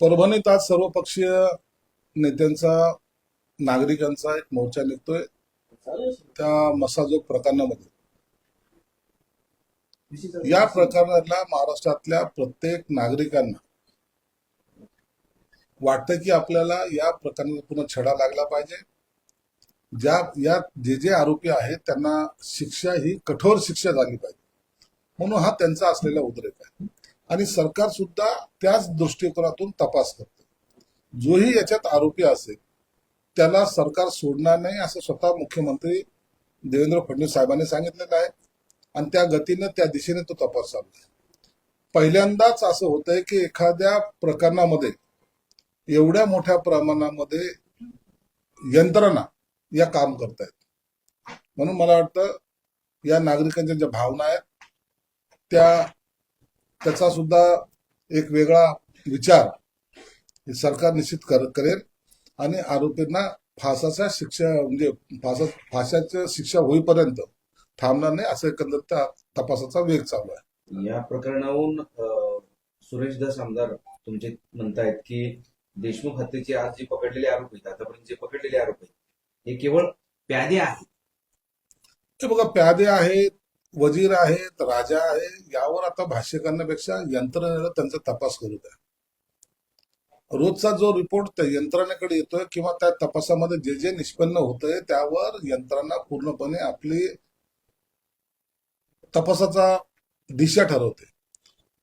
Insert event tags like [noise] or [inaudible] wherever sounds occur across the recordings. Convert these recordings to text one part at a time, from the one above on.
परभणीत आज सर्वपक्षीय नेत्यांचा नागरिकांचा एक मोर्चा निघतोय. त्या मसाजोग प्रकरणामध्ये. या प्रकरणाला महाराष्ट्रातल्या प्रत्येक नागरिकांना वाटतं की आपल्याला या प्रकरणाला पुन्हा छडा लागला पाहिजे. ज्या या जे जे आरोपी आहेत त्यांना शिक्षा ही कठोर शिक्षा झाली पाहिजे. म्हणून हा त्यांचा असलेला उद्रेक आहे. आणि सरकार सुद्धा त्याच दृष्टिकोनातून तपास करते. जोही याच्यात आरोपी असेल त्याला सरकार सोडणार नाही असं स्वतः मुख्यमंत्री देवेंद्र फडणवीस साहेबांनी सांगितलेलं आहे. आणि त्या गतीनं त्या दिशेने तो तपास चालू आहे. पहिल्यांदाच असं होतंय की एखाद्या प्रकरणामध्ये एवढ्या मोठ्या प्रमाणामध्ये यंत्रणा या काम करतायत. म्हणून मला वाटतं या नागरिकांच्या ज्या भावना आहेत त्या त्याचा सुद्धा एक वेगळा विचार सरकार निश्चित कर करेल आणि आरोपींना फासाच्या शिक्षा म्हणजे फासा फाशाच्या शिक्षा होईपर्यंत थांबणार नाही असं एकंदर त्या तपासाचा वेग चालू आहे. या प्रकरणाहून सुरेश दस आमदार तुमचे म्हणतायत की देशमुख हत्येचे आज जे पकडलेले आरोप आहेत आतापर्यंत जे पकडलेले आरोप आहेत हे केवळ प्यादे आहेत. हे बघा प्यादे आहेत वजीर आहेत राजा आहे यावर आता भाष्य करण्यापेक्षा यंत्रणेला त्यांचा तपास करू द्या. रोजचा जो रिपोर्ट त्या यंत्रणेकडे येतोय किंवा त्या तपासामध्ये जे जे निष्पन्न होतंय त्यावर यंत्रणा पूर्णपणे आपली तपासाचा दिशा ठरवते.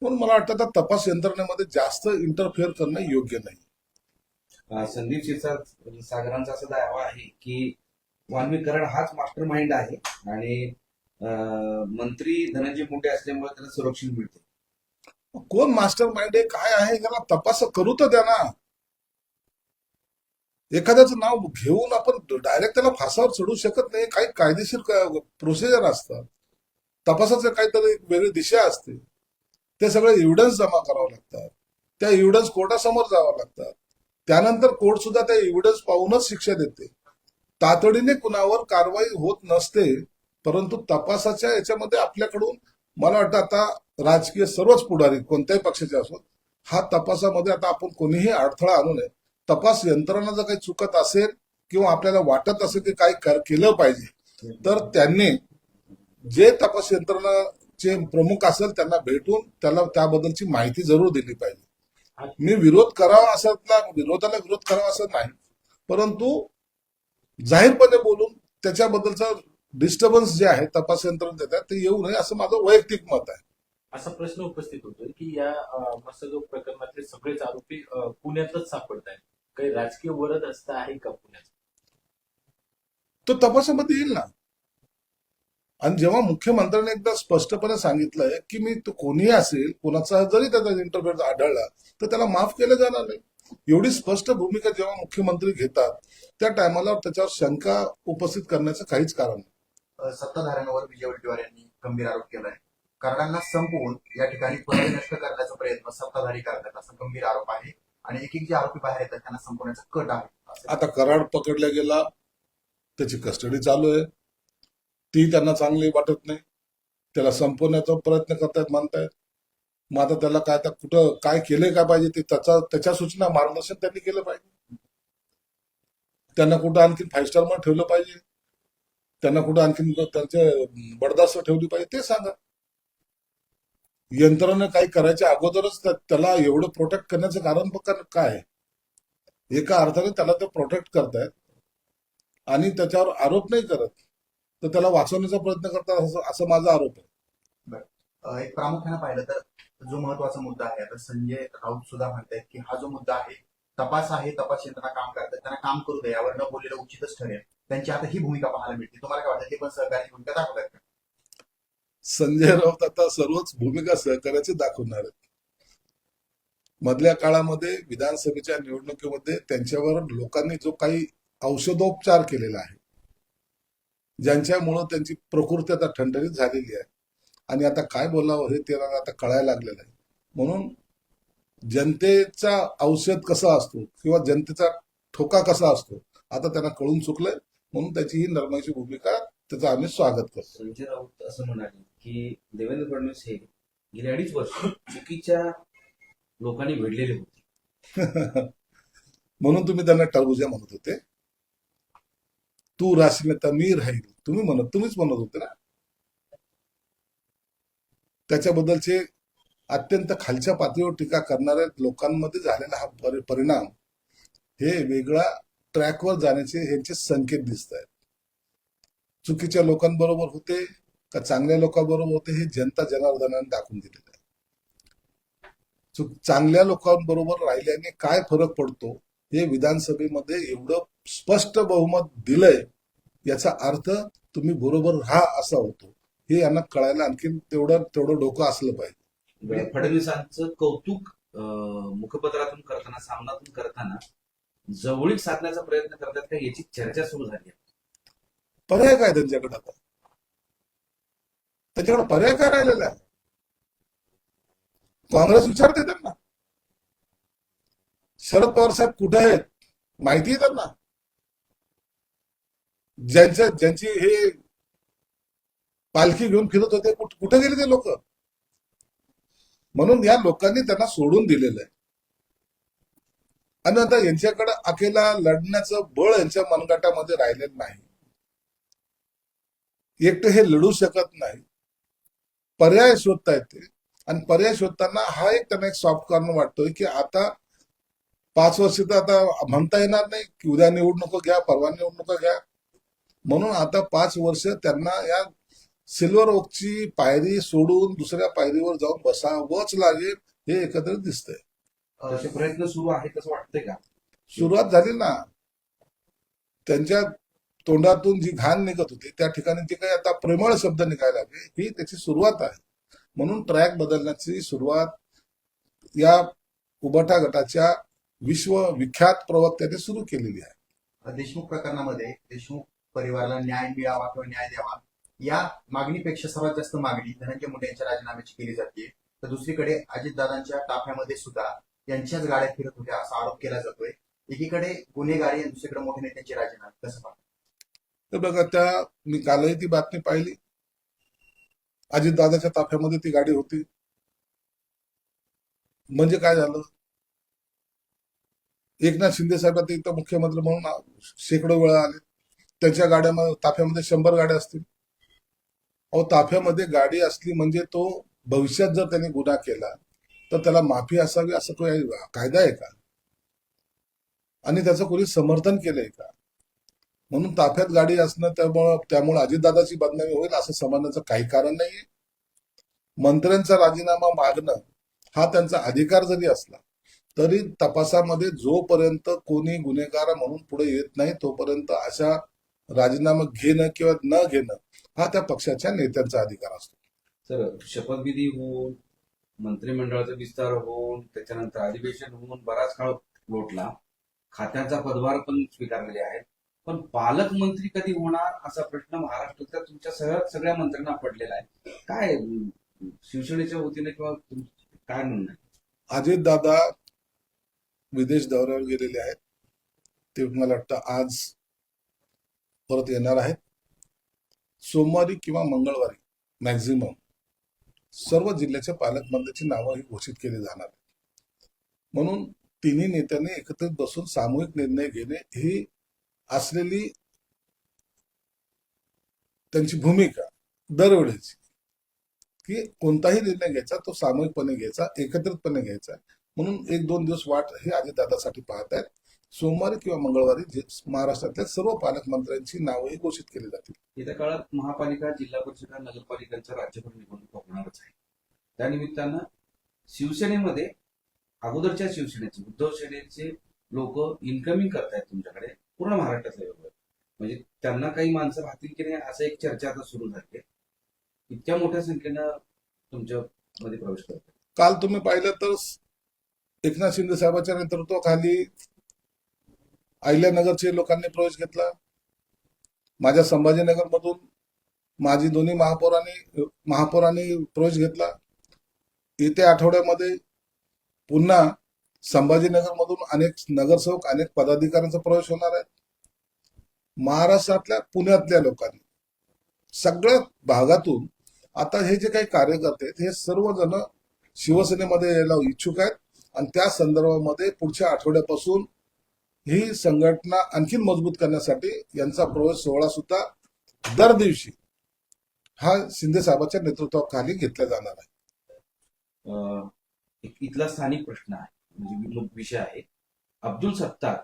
म्हणून मला वाटतं त्या तपास यंत्रणेमध्ये जास्त इंटरफेअर करणं योग्य नाही. संदीप सागरांचा असा दावा आहे की वाल्मी हाच मास्टर माइंड आहे आणि मंत्री धनंजय मुंडे असल्यामुळे त्याला संरक्षण मिळते. कोण मास्टर माइंड आहे काय आहे याला तपास करू तर द्या ना. एखाद्याचं नाव घेऊन आपण डायरेक्ट त्याला फासावर चढू शकत नाही काही कायदेशीर प्रोसिजर असतात. तपासाचं काहीतरी एक वेगळी दिशा असते. ते सगळे एव्हिडन्स जमा करावं लागतात त्या एव्हिडन्स कोर्टासमोर जावं लागतात त्यानंतर कोर्ट सुद्धा त्या एव्हिडन्स पाहूनच शिक्षा देते. तातडीने कुणावर कारवाई होत नसते परंतु तपासाच्या याच्यामध्ये आपल्याकडून मला वाटतं आता राजकीय सर्वच पुढारी कोणत्याही पक्षाचे असोत हा तपासामध्ये आता आपण कोणीही अडथळा आणू नये. तपास यंत्रणा जर काही चुकत असेल किंवा आपल्याला वाटत असेल की काही कर- केलं पाहिजे तर त्यांनी जे तपास यंत्रणाचे प्रमुख असेल त्यांना भेटून त्याला त्याबद्दलची माहिती जरूर दिली पाहिजे. मी विरोध करावा असं ना विरोधाला विरोध करावा असं नाही. परंतु जाहीरपणे बोलून त्याच्याबद्दलचा डिस्टर्बन्स जे आहे तपास यंत्रणा देतात ते येऊ नये असं माझं वैयक्तिक मत आहे. असा प्रश्न उपस्थित होतोय की या मत्स्यजोग प्रकरणातले सगळेच आरोपी पुण्यातच सापडत आहेत काही राजकीय वरद असतं आहे का पुण्यात तो तपासामध्ये येईल ना. आणि जेव्हा मुख्यमंत्र्यांनी एकदा स्पष्टपणे सांगितलंय की मी तो कोणीही असेल कोणाचा जरी त्याचा इंटरव्ह्यू आढळला तर त्याला माफ केलं जाणार नाही. एवढी स्पष्ट भूमिका जेव्हा मुख्यमंत्री घेतात त्या टायमाला त्याच्यावर शंका उपस्थित करण्याचं काहीच कारण नाही. सत्ताधाऱ्यांवर विजय वडेट्टीवार यांनी गंभीर आरोप केला आहे कराडांना संपवून या ठिकाणी पुरावे नष्ट करण्याचा प्रयत्न सत्ताधारी करतात असा गंभीर आरोप आहे आणि एक एक जे आरोपी बाहेर येतात त्यांना संपवण्याचा कट आहे. आता कराड पकडला गेला त्याची कस्टडी चालू आहे. ती त्यांना चांगली वाटत नाही. त्याला संपवण्याचा प्रयत्न करतायत म्हणतायत. मग आता त्याला काय आता कुठं काय केलंय काय पाहिजे ते त्याचा त्याच्या सूचना मार्गदर्शन त्यांनी केलं पाहिजे. त्यांना कुठं आणखी फाईव्ह स्टारमध्ये ठेवलं पाहिजे. त्यांना कुठं आणखीन त्यांचे बडदास्त ठेवली पाहिजे ते सांगा. यंत्रणा काही करायच्या अगोदरच त्याला एवढं प्रोटेक्ट करण्याचं कारण काय एका अर्थाने त्याला ते प्रोटेक्ट करतायत आणि त्याच्यावर आरोप नाही करत. तर त्याला वाचवण्याचा प्रयत्न करतात असं माझा आरोप आहे. एक प्रामुख्याने पाहिलं तर जो महत्त्वाचा मुद्दा आहे आता संजय राऊत सुद्धा म्हणतायत की हा जो मुद्दा आहे तपास आहे तपास यंत्रणा काम करतात त्यांना काम करू दे यावर न बोललेलं उचितच ठरेल. त्यांची आता ही भूमिका पाहायला मिळते. तुम्हाला काय वाटतं? ते पण सहकारी भूमिका दाखवतात का? संजय राऊत आता सर्वच भूमिका सहकार्याची दाखवणार आहेत. मधल्या काळामध्ये विधानसभेच्या निवडणुकीमध्ये त्यांच्यावर लोकांनी जो काही औषधोपचार केलेला आहे ज्यांच्यामुळं त्यांची प्रकृती आता ठणठणीत झालेली आहे. आणि आता काय बोलावं हे त्याला आता कळायला लागलेलं आहे. म्हणून जनतेचा औषध कसा असतो किंवा जनतेचा ठोका कसा असतो आता त्यांना कळून चुकलंय. म्हणून त्याची ही नरमाईची भूमिका त्याचं आम्ही स्वागत करतो. संजय राऊत असं म्हणाले की देवेंद्र फडणवीस हे गेली अडीच वर्ष चुकीच्या लोकांनी भेटलेले होते. [laughs] म्हणून तुम्ही त्यांना टरबुजा म्हणत होते. तू राशील तर मी राहील. तुम्ही म्हणत तुम्हीच म्हणत होते ना? त्याच्याबद्दलचे अत्यंत खालच्या पातळीवर टीका करणाऱ्या लोकांमध्ये झालेला हा परि- परिणाम हे वेगळ्या ट्रॅकवर जाण्याचे यांचे संकेत दिसत आहेत चुकीच्या लोकांबरोबर होते का चांगल्या लोकांबरोबर होते हे जनता जनार्दनाने दाखवून दिलेलं आहे. चुक चांगल्या लोकांबरोबर राहिल्याने काय फरक पडतो हे विधानसभेमध्ये एवढं स्पष्ट बहुमत दिलंय याचा अर्थ तुम्ही बरोबर राहा असा होतो. हे यांना कळायला आणखीन तेवढं तेवढं डोकं असलं पाहिजे. म्हणजे फडणवीसांचं कौतुक मुखपत्रातून करताना सामनातून करताना जवळीक साधण्याचा प्रयत्न करतात का याची चर्चा सुरू झाली आहे. पर्याय काय त्यांच्याकडे आता? त्याच्याकडे पर्याय काय राहिलेला आहे? काँग्रेस विचारते त्यांना. शरद पवार साहेब कुठे आहेत? माहिती आहे त्यांना. ज्यांच्या ज्यांची हे पालखी घेऊन फिरत होते कुठ- कुठे गेले ते लोक? म्हणून या लोकांनी त्यांना सोडून दिलेलं आहे. आणि आता यांच्याकडे अकेला लढण्याचं बळ यांच्या मनगटामध्ये राहिलेलं नाही. एकटे हे लढू शकत नाही. पर्याय शोधता येते. आणि पर्याय शोधताना हा एक त्यांना एक सॉफ्ट कॉर्नर वाटतोय की आता पाच वर्ष तर आता म्हणता येणार नाही की उद्या निवडणुका घ्या परवा निवडणुका घ्या. म्हणून आता पाच वर्ष त्यांना या सिल्वर ओकची पायरी सोडून दुसऱ्या पायरीवर जाऊन बसावंच लागेल हे एकत्रित दिसतंय. तसे प्रयत्न सुरू आहेत असं वाटतंय का? सुरुवात झाली ना. त्यांच्या तोंडातून जी घाण निघत होती त्या ठिकाणी जे काही आता प्रेमळ शब्द निघायला लागले ही त्याची सुरुवात आहे. म्हणून ट्रॅक बदलण्याची सुरुवात या उबटा गटाच्या विश्वविख्यात प्रवक्त्याने सुरू केलेली आहे. देशमुख प्रकरणामध्ये देशमुख परिवाराला न्याय मिळावा किंवा न्याय द्यावा या मागणीपेक्षा सर्वात जास्त मागणी धनंजय मुंडे यांच्या राजीनाम्याची केली जाते. तर दुसरीकडे अजितदादांच्या ताफ्यामध्ये सुद्धा यांच्याच गाड्या फिरत होत्या असा आरोप केला जातोय. एकीकडे गुन्हेगारी आणि दुसरीकडे मोठे नेत्यांचे राजीनामे. कसं पाहतो? तर बघा त्या मी कालही ती बातमी पाहिली. अजितदादाच्या ताफ्यामध्ये ती गाडी होती. म्हणजे काय झालं? एकनाथ शिंदे साहेब आता इथं मुख्यमंत्री म्हणून शेकडो वेळा आले. त्यांच्या गाड्यामध्ये ताफ्यामध्ये शंभर गाड्या असतील. अहो ताफ्यामध्ये गाडी असली म्हणजे तो भविष्यात जर त्याने गुन्हा केला तर त्याला माफी असावी असं काही कायदा आहे का? आणि त्याचं कोणी समर्थन केलंय का? म्हणून ताफ्यात गाडी असणं त्यामुळं त्यामुळे अजितदादाची बदनामी होईल असं समजण्याचं काही कारण नाहीये. मंत्र्यांचा राजीनामा मागणं हा त्यांचा अधिकार जरी असला तरी तपासामध्ये जोपर्यंत कोणी गुन्हेगार म्हणून पुढे येत नाही तोपर्यंत अशा राजीनामा घेणं किंवा न घेणं हा त्या पक्षाच्या नेत्यांचा अधिकार असतो. सर शपथविधी होऊन मंत्रिमंडळाचा विस्तार होऊन त्याच्यानंतर अधिवेशन होऊन बराच काळ लोटला. खात्याचा पदभार पण स्वीकारलेले आहेत. पण पालकमंत्री कधी होणार असा प्रश्न महाराष्ट्रातल्या तुमच्या सगळ्या सगळ्या मंत्र्यांना पडलेला आहे. काय शिवसेनेच्या वतीने किंवा काय म्हणणं आहे? अजितदादा विदेश दौऱ्यावर गेलेले आहेत. ते मला वाटतं आज परत येणार आहेत. सोमवारी किंवा मंगळवारी मॅक्झिमम सर्व जिल्ह्याच्या पालकमंत्र्यांची नावं ही घोषित केली जाणार म्हणून तिन्ही नेत्यांनी एकत्रित बसून सामूहिक निर्णय घेणे ही असलेली त्यांची भूमिका दरवेळेची की कोणताही निर्णय घ्यायचा तो सामूहिकपणे घ्यायचा एकत्रितपणे घ्यायचा म्हणून एक दोन दिवस वाट हे अजितदादासाठी पाहत आहेत सोमवारी किंवा मंगळवारी जे महाराष्ट्रातल्या सर्व पालकमंत्र्यांची नावंही घोषित केली जातील. येत्या काळात महापालिका जिल्हा परिषद नगरपालिकांच्या राज्यभर निवडणुका होणारच आहे. त्यानिमित्तानं शिवसेनेमध्ये अगोदरच्या शिवसेनेचे उद्धव सेनेचे लोक इन्कमिंग करतायत तुमच्याकडे पूर्ण महाराष्ट्रातल्या लोक. म्हणजे त्यांना काही माणसं राहतील की नाही असं एक चर्चा आता सुरू झाली आहे इतक्या मोठ्या संख्येनं तुमच्या मध्ये प्रवेश करतात काल तुम्ही पाहिलं तर एकनाथ शिंदे साहेबांच्या नेतृत्वाखाली अहिल्यानगरचे लोकांनी प्रवेश घेतला. माझ्या संभाजीनगर मधून माझी दोन्ही महापौरांनी महापौरांनी प्रवेश घेतला. येत्या आठवड्यामध्ये पुन्हा संभाजीनगर मधून अनेक नगरसेवक अनेक पदाधिकाऱ्यांचा प्रवेश होणार आहे. महाराष्ट्रातल्या पुण्यातल्या लोकांनी सगळ्या भागातून आता हे जे काही कार्यकर्ते आहेत हे सर्वजण शिवसेनेमध्ये यायला इच्छुक आहेत. आणि त्या संदर्भामध्ये पुढच्या आठवड्यापासून ही संघटना आणखीन मजबूत करण्यासाठी यांचा प्रवेश सोहळा सुद्धा दर दिवशी हा शिंदे साहेबांच्या नेतृत्वाखाली घेतला जाणार आहे. अं, एक इथला स्थानिक प्रश्न आहे म्हणजे विषय आहे. अब्दुल सत्तार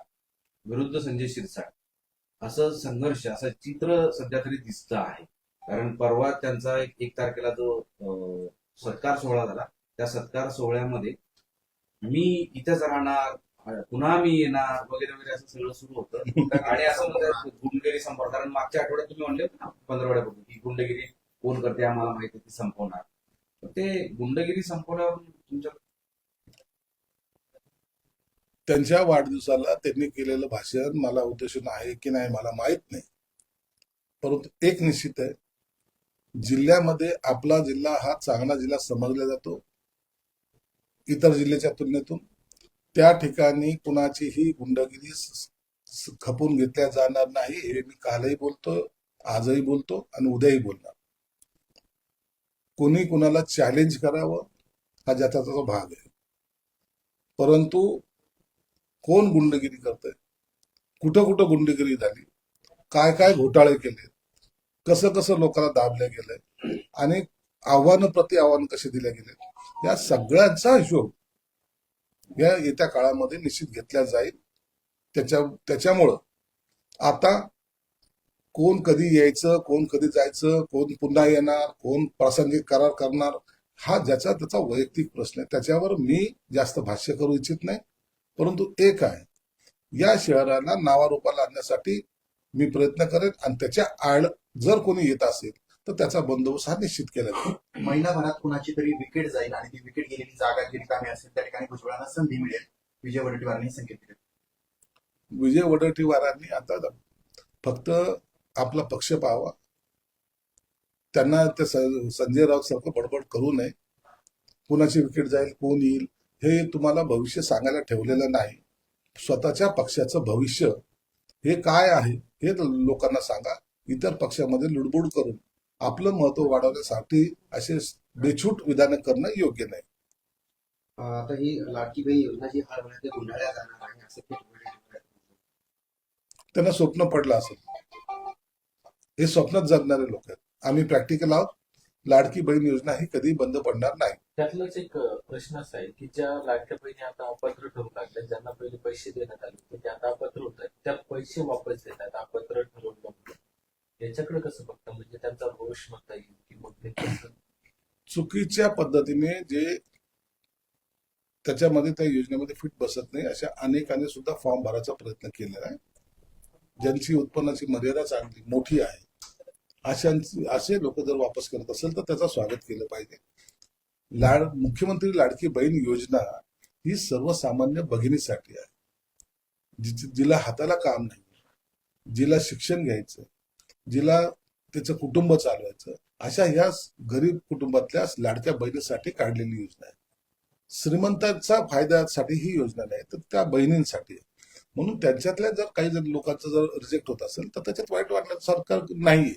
विरुद्ध संजय शिरसाट. असं संघर्ष असं चित्र सध्या तरी दिसत आहे. कारण परवा त्यांचा एक एक तारखेला जो अं, सत्कार सोहळा झाला त्या सत्कार सोहळ्यामध्ये मी इथेच राहणार पुन्हा मी येणार वगैरे वगैरे असं सगळं सुरू होतं. आणि असं म्हणतात, गुंडगिरी संपवणार. कारण मागच्या आठवड्यात तुम्ही म्हणले होते ना पंधरवड्यापूर्वी की गुंडगिरी कोण करते आम्हाला माहिती आहे, ती संपवणार. ते गुंडगिरी संपवल्यावर तुमच्या त्यांच्या वाढदिवसाला त्यांनी केलेलं भाषण मला उद्देशून आहे की नाही मला माहीत नाही. परंतु एक निश्चित आहे जिल्ह्यामध्ये आपला जिल्हा हा चांगला जिल्हा समजला जातो. इतर जिल्ह्याच्या तुलनेतून त्या ठिकाणी कुणाचीही गुंडगिरी खपून घेतल्या जाणार नाही. हे मी कालही बोलतो आजही बोलतो आणि उद्याही बोलणार. कोणी कुणाला चॅलेंज करावं हा ज्याचा त्याचा भाग आहे. परंतु कोण गुंडगिरी करतंय? कुठं कुठं गुंडगिरी झाली? काय काय घोटाळे केले? कसं कसं लोकांना दाबले गेलंय आणि आव्हानं प्रति आव्हान कसे दिले गेले? या सगळ्यांचा हिशोब या येत्या काळामध्ये निश्चित घेतल्या जाईल. त्याच्या त्याच्यामुळं आता कोण कधी यायचं कोण कधी जायचं कोण पुन्हा येणार कोण प्रासंगिक करार करणार हा ज्याचा त्याचा वैयक्तिक प्रश्न आहे. त्याच्यावर मी जास्त भाष्य करू इच्छित नाही. परंतु एक आहे या शहराला नावारूपाला आणण्यासाठी मी प्रयत्न करेन आणि त्याच्या आड जर कोणी येत असेल तर त्याचा बंदोबस्त हा निश्चित केला जाईल. महिनाभरात कुणाची तरी विकेट जाईल आणि ती विकेट गेलेली जागा जी रिकामी असेल त्या ठिकाणी भुजबळांना संधी मिळेल. विजय वडेट्टीवारांनी संकेत दिले. विजय वडट्टीवारांनी आता फक्त आपला पक्ष पाहावा. त्यांना ते संजय राऊत सारखं बडबड करू नये. कुणाची विकेट जाईल कोण येईल हे तुम्हाला भविष्य सांगायला ठेवलेलं नाही. स्वतःच्या पक्षाचं भविष्य हे काय आहे हे लोकांना सांगा. इतर पक्षामध्ये लुडबुड करून आपलं महत्त्व वाढवण्यासाठी असे बेछूट विधानं करणं योग्य नाही. आता ही लाडकी बहीण योजना जी गुंडाळल्या जाणार आहे असं. त्यांना स्वप्न पडलं असेल. हे स्वप्नात जगणारे लोक आहेत. आम्ही प्रॅक्टिकल आहोत. लाडकी बहीण योजना ही कधी बंद पडणार नाही. त्यातलाच एक प्रश्न असा आहे की ज्या लाडक्या बहिणी आता अपात्र ठरू लागल्या ज्यांना पहिले पैसे देण्यात आले होते ते आता अपात्र होत आहेत. त्या पैसे वापस देत आहेत अपात्र ठरवलं म्हणून. याच्याकडे कसं बघता? म्हणजे त्यांचा रोष म्हणता येईल की मग ते कसं? चुकीच्या पद्धतीने जे त्याच्यामध्ये त्या योजनेमध्ये फिट बसत नाही अशा अनेकांनी सुद्धा फॉर्म भरायचा प्रयत्न केलेला आहे. ज्यांची उत्पन्नाची मर्यादा चांगली मोठी आहे अशांची असे लोक जर वापस करत असेल तर त्याचा स्वागत केलं पाहिजे. लाड मुख्यमंत्री लाडकी बहीण योजना ही सर्वसामान्य भगिनीसाठी आहे. जि- जिला हाताला काम नाही जिला शिक्षण घ्यायचं जिला त्याचं कुटुंब चालवायचं. अशा ह्या गरीब कुटुंबातल्या लाडक्या बहिणीसाठी काढलेली योजना आहे. श्रीमंतांचा फायद्यासाठी ही योजना नाही तर त्या बहिणींसाठी म्हणून त्यांच्यातल्या जर काही जर लोकांचं जर रिजेक्ट होत असेल तर त्याच्यात वाईट वाटण्यासारखं नाहीये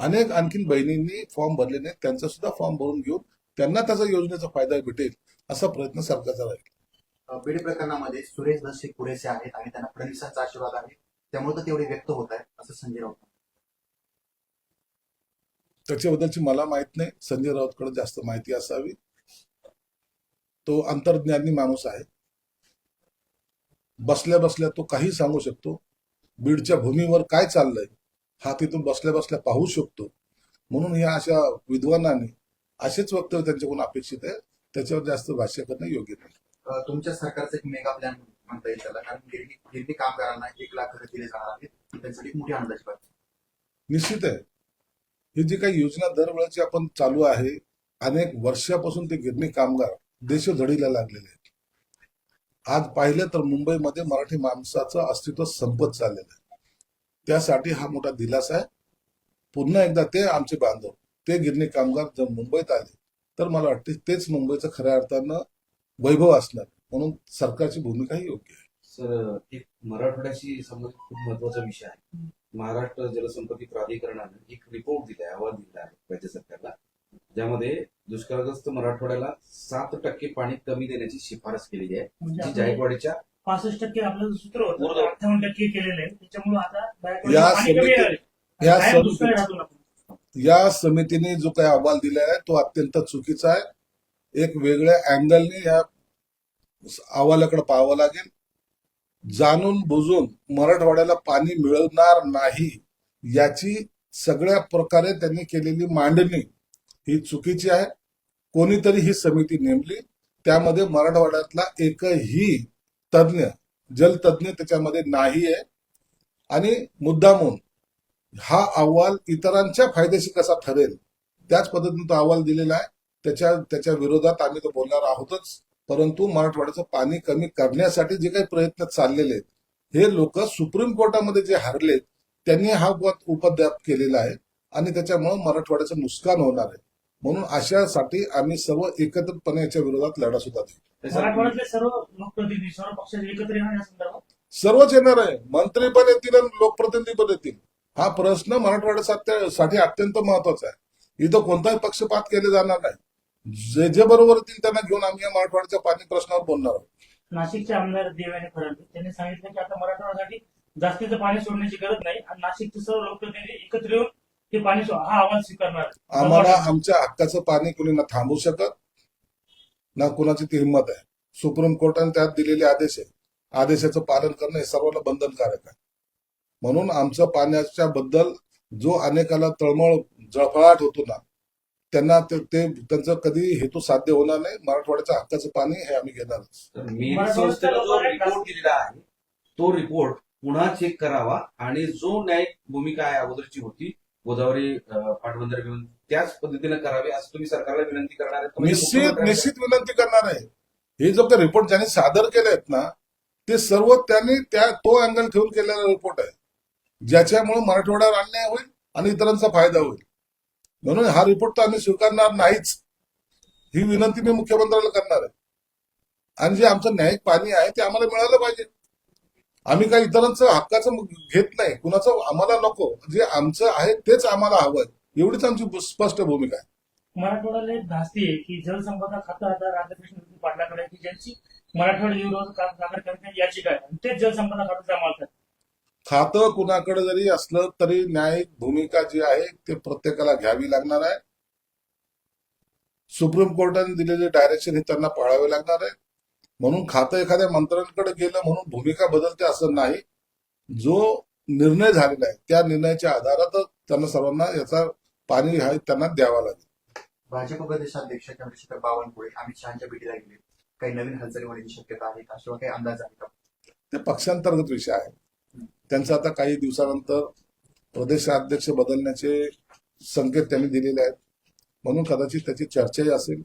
अनेक आणखीन बहिणींनी फॉर्म भरले नाहीत त्यांचा सुद्धा फॉर्म भरून घेऊन त्यांना त्याचा योजनेचा फायदा भेटेल असा प्रयत्न सरकारचा राहील. बीड प्रकरणामध्ये सुरेश दर्शक पुरेसे आहेत आणि त्यांना फडणवीसांचा आशीर्वाद आहे. त्यामुळे तर तेवढे व्यक्त होत आहे असं संजय राऊत त्याच्याबद्दलची मला माहीत नाही. संजय राऊतकडे जास्त माहिती असावी. तो अंतर्ज्ञानी माणूस आहे. बसल्या बसल्या तो काही सांगू शकतो. बीडच्या भूमीवर काय चाललंय हा तिथून बसल्या बसल्या पाहू शकतो. म्हणून या अशा विद्वानांनी असेच वक्तव्य त्यांच्याकडून अपेक्षित आहे. त्याच्यावर जास्त भाष्य करणं योग्य नाही. तुमच्या सरकारचं एक मेगा प्लॅन म्हणता येईल त्याला. कारण गिरणी कामगारांना एक लाख घरं दिले जाणार आहेत. त्यांच्यासाठी मोठी आहे. निश्चित आहे. ही जी काही योजना दरवेळेची आपण चालू आहे अनेक वर्षापासून ते गिरणी कामगार देशोधडीला लागलेले आहेत. आज पाहिलं तर मुंबईमध्ये मराठी माणसाचं अस्तित्व संपत चाललेलं आहे. त्यासाठी हा मोठा दिलासा आहे. पुन्हा एकदा ते आमचे बांधव ते गिरणी कामगार जर मुंबईत आले तर मला वाटते तेच मुंबईचं खऱ्या अर्थानं वैभव असणार. म्हणून सरकारची भूमिका ही योग्य आहे. सर एक मराठवाड्याशी संबंधित खूप महत्त्वाचा विषय आहे. महाराष्ट्र जलसंपत्ती प्राधिकरणाने एक रिपोर्ट दिलाय अहवाल दिला आहे राज्य सरकारला ज्यामध्ये दुष्काळग्रस्त मराठवाड्याला सात टक्के पाणी कमी देण्याची शिफारस केलेली आहे. म्हणजे जी जायकवाडीच्या पासष्ट टक्के आपलं सूत्र होतं. अठ्ठावन्न टक्के केलेलं आहे. त्याच्यामुळे आता या समिती- आहे. या कायम समिती दुष्काळी राहतो आपण. या समितीने जो काही अहवाल दिला आहे तो अत्यंत चुकीचा आहे. एक वेगळ्या अँगलने या अहवालाकडे पाहावं लागेल. जाणून बुजून मराठवाड्याला पाणी मिळणार नाही याची सगळ्या प्रकारे त्यांनी केलेली मांडणी ही चुकीची आहे. कोणीतरी ही समिती नेमली. त्यामध्ये मराठवाड्यातला एकही तज्ज्ञ जलतज्ज्ञ त्याच्यामध्ये नाही आहे आणि मुद्दामून हा अहवाल इतरांच्या फायदेशी कसा ठरेल त्याच पद्धतीने तो अहवाल दिलेला आहे. त्याच्या त्याच्या विरोधात आम्ही तो बोलणार आहोतच. परंतु मराठवाड्याचं पाणी कमी करण्यासाठी जे काही प्रयत्न चाललेले आहेत हे लोक सुप्रीम कोर्टामध्ये जे हरलेत त्यांनी हा उपद- उपद्व्याप केलेला आहे आणि त्याच्यामुळे मराठवाड्याचं नुकसान होणार आहे. म्हणून अशासाठी आम्ही सर्व एकत्रितपणे याच्या विरोधात लढा सुद्धा देऊ. सर्वच येणार आहे. मंत्री पण येतील आणि लोकप्रतिनिधी पण येतील. हा प्रश्न मराठवाड्यासाठी अत्यंत महत्त्वाचा आहे. इथं कोणताही पक्षपात केले जाणार नाही. जे जे बरोबर येतील त्यांना घेऊन आम्ही या मराठवाड्याच्या पाणी प्रश्नावर बोलणार आहोत. नाशिकचे आमदार देवाने फडणवीस त्यांनी सांगितलं की आता मराठवाड्यासाठी जास्तीचं पाणी सोडण्याची गरज नाही आणि नाशिकचे सर्व लोकप्रतिनिधी एकत्र येऊन ते पाणी सो- हा अहवाल स्वीकारणार. आम्हाला आमच्या हक्काचं पाणी कुणी ना थांबवू शकत ना कुणाची ती हिंमत आहे. सुप्रीम कोर्टाने त्यात दिलेले आदेश आहे. आदेशाचं पालन करणं हे सर्वांना बंधनकारक आहे. म्हणून आमचं पाण्याच्या बद्दल जो अनेकाला तळमळ जळफळाट होतो ना त्यांना ते त्यांचं कधी हेतू साध्य होणार नाही. मराठवाड्याच्या हक्काचं पाणी हे आम्ही मेरी मराठवाड्याच्या संस्थेला जो रिपोर्ट दिलेला आहे तो रिपोर्ट पुन्हा चेक करावा आणि जो न्यायिक भूमिका आहे अगोदरची होती गोदावरी अं, पाटबंधारे घेऊन त्याच पद्धतीने करावी असं तुम्ही सरकारला विनंती करणार? म्हणजे निश्चित निश्चित विनंती करणार आहे. हे जो काही रिपोर्ट ज्यांनी सादर केले आहेत ना ते सर्व त्यांनी त्या तो अँगल ठेवून केलेला रिपोर्ट आहे. ज्याच्यामुळे मराठवाड्यावर अन्याय होईल आणि इतरांचा फायदा होईल. म्हणून हा रिपोर्ट तर आम्ही स्वीकारणार नाहीच. ही विनंती मी मुख्यमंत्र्याला करणार आहे. आणि जे आमचं न्यायिक पाणी आहे ते आम्हाला मिळालं पाहिजे. आम्ही काही इतरांचं हक्काचं घेत नाही. कुणाचं आम्हाला नको. जे आमचं आहे तेच आम्हाला हवं एवढीच आमची स्पष्ट भूमिका आहे. मराठवाड्याला एक धास्ती आहे की जलसंपदा खातं आता राधाकृष्ण पाटलाकडे आहे की ज्यांची मराठवाडा विरोध याचिका आहे. तेच जलसंपदा खात्याचा मालक आहे खातं कुणाकडे जरी असलं तरी न्यायिक भूमिका जी आहे ते प्रत्येकाला घ्यावी लागणार आहे. सुप्रीम कोर्टाने दिलेले डायरेक्शन हे त्यांना पाळावे लागणार आहे. म्हणून खातं एखाद्या मंत्र्यांकडे गेलं म्हणून भूमिका बदलते असं नाही. जो निर्णय झालेला आहे त्या निर्णयाच्या आधारातच त्यांना सर्वांना याचा पाणी हा त्यांना द्यावा लागेल. भाजप प्रदेशाध्यक्ष चंद्रशेखर बावनकुळे अमित शहाच्या भेटीला गेले. काही नवीन हालचाली होण्याची शक्यता आहे का? किंवा काही अंदाज आहे का? ते पक्षांतर्गत विषय आहे. त्यांचं आता काही दिवसानंतर प्रदेशाध्यक्ष बदलण्याचे संकेत त्यांनी दिलेले आहेत. म्हणून कदाचित त्याची चर्चाही असेल.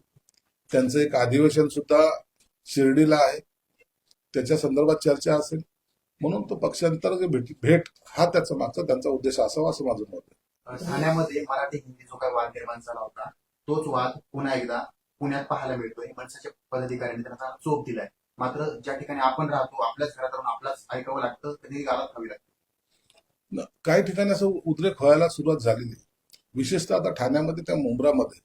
त्यांचं एक अधिवेशन सुद्धा शिर्डीला आहे. त्याच्या संदर्भात चर्चा असेल. म्हणून तो पक्षांतर भेट भेट हा त्याचा मागचा त्यांचा उद्देश असावा असं माझं मत आहे. ठाण्यामध्ये मराठी हिंदी जो काही वाद निर्माण झाला होता तोच वाद पुन्हा एकदा पुण्यात पाहायला मिळतोय. मनसाच्या पदाधिकाऱ्यांनी त्यांना चोप दिलाय. मात्र ज्या ठिकाणी आपण राहतो आपल्याच घरात राहून आपल्याच ऐकावं लागतं कधी गालात खावी लागते काही ठिकाणी असं उद्रेक व्हायला सुरुवात झालेली आहे. विशेषतः आता ठाण्यामध्ये त्या मुंब्रामध्ये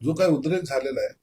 जो काही उद्रेक झालेला आहे